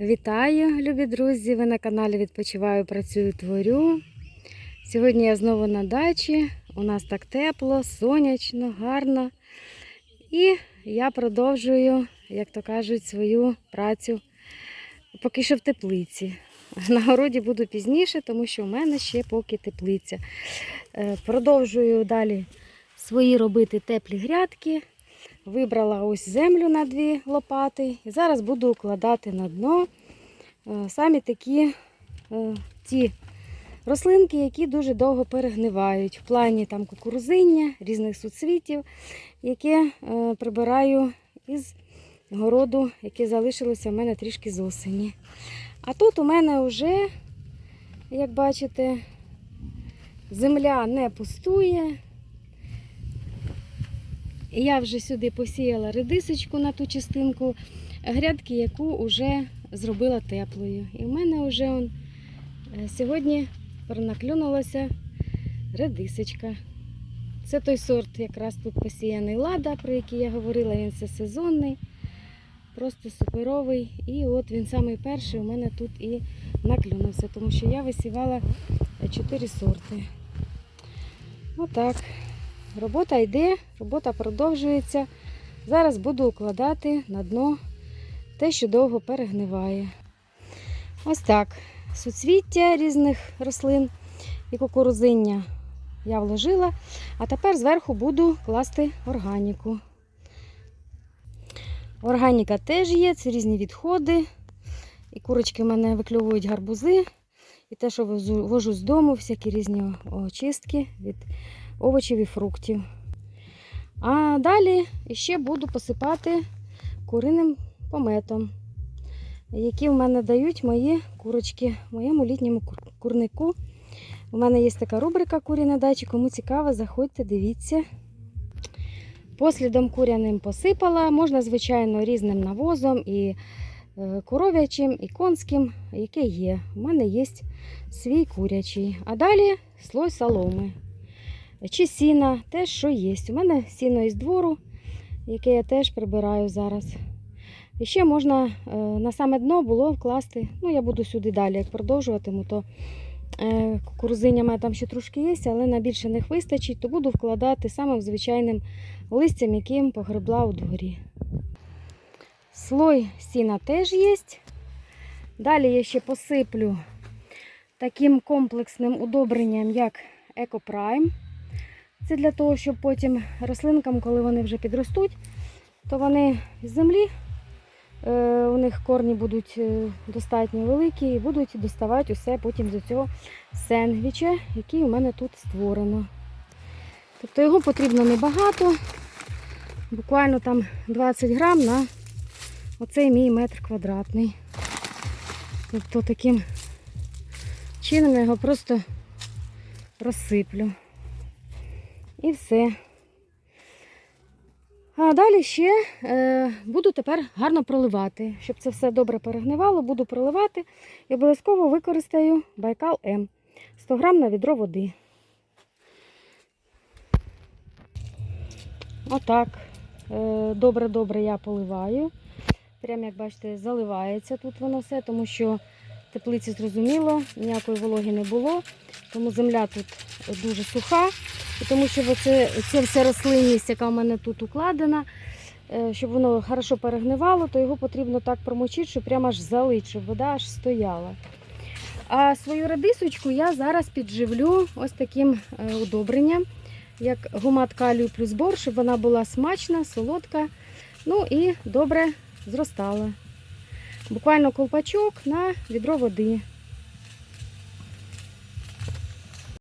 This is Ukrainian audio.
Вітаю, любі друзі! Ви на каналі Відпочиваю, працюю, творю. Сьогодні я знову на дачі. У нас так тепло, сонячно, гарно. І я продовжую, як то кажуть, свою працю поки що в теплиці. На городі буду пізніше, тому що в мене ще поки теплиця. Е, Продовжую далі свої робити теплі грядки. Вибрала ось землю на дві лопати. І зараз буду укладати на дно е, самі такі е, ті рослинки, які дуже довго перегнивають. В плані там кукурузиння, різних суцвітів, яке е, прибираю із городу, яке залишилося в мене трішки з осені. А тут у мене вже, як бачите, земля не пустує. Я вже сюди посіяла редисочку на ту частинку грядки, яку вже зробила теплою. І в мене вже он, е, сьогодні перенаклюнулася редисочка. Це той сорт, якраз тут посіяний лада, про який я говорила, він це сезонний, просто суперовий. І от він самий перший у мене тут і наклюнувся, тому що я висівала 4 сорти. Отак. Робота йде, робота продовжується. Зараз буду укладати на дно те, що довго перегниває. Ось так. Суцвіття різних рослин і кукурузиння я вложила, а тепер зверху буду класти органіку. Органіка теж є, це різні відходи. І курочки в мене викльовують гарбузи. І те, що вожу, з дому, всякі різні очистки від овочів і фруктів. А далі ще буду посипати куриним пометом, який в мене дають мої курочки в моєму літньому курнику. У мене є така рубрика Курі на дачі. Кому цікаво, заходьте, дивіться. Послідом куряним посипала. Можна, звичайно, різним навозом і е, коров'ячим, і конським, яке є. У мене є свій курячий. А далі слой соломи чи сіна, теж що є. У мене сіно із двору, яке я теж прибираю зараз. І ще можна е, на саме дно було вкласти, ну я буду сюди далі, як продовжуватиму, то е, кукурузиня мене там ще трошки є, але на більше не вистачить, то буду вкладати самим звичайним листям, яким погребла у дворі. Слой сіна теж є. Далі я ще посиплю таким комплексним удобренням, як Екопрайм. Це для того, щоб потім рослинкам, коли вони вже підростуть, то вони з землі, е, у них корні будуть е, достатньо великі і будуть доставати усе потім до цього сендвіча, який у мене тут створено. Тобто його потрібно небагато, буквально там 20 грам на оцей мій метр квадратний. Тобто таким чином я його просто розсиплю. І все. А далі ще е, буду тепер гарно проливати. Щоб це все добре перегнивало, буду проливати і обов'язково використаю Байкал М 100 грам на відро води. Отак. Добре-добре я поливаю. Прямо, як бачите, заливається тут воно все, тому що теплиці зрозуміло, ніякої вологи не було, тому земля тут дуже суха. Тому що оце, ця вся рослинність, яка в мене тут укладена, е, щоб воно хорошо перегнивало, то його потрібно так промочити, щоб прямо аж залить, щоб вода аж стояла. А свою редисочку я зараз підживлю ось таким е, удобренням, як гумат калію плюс бор, щоб вона була смачна, солодка, ну і добре зростала. Буквально колпачок на відро води.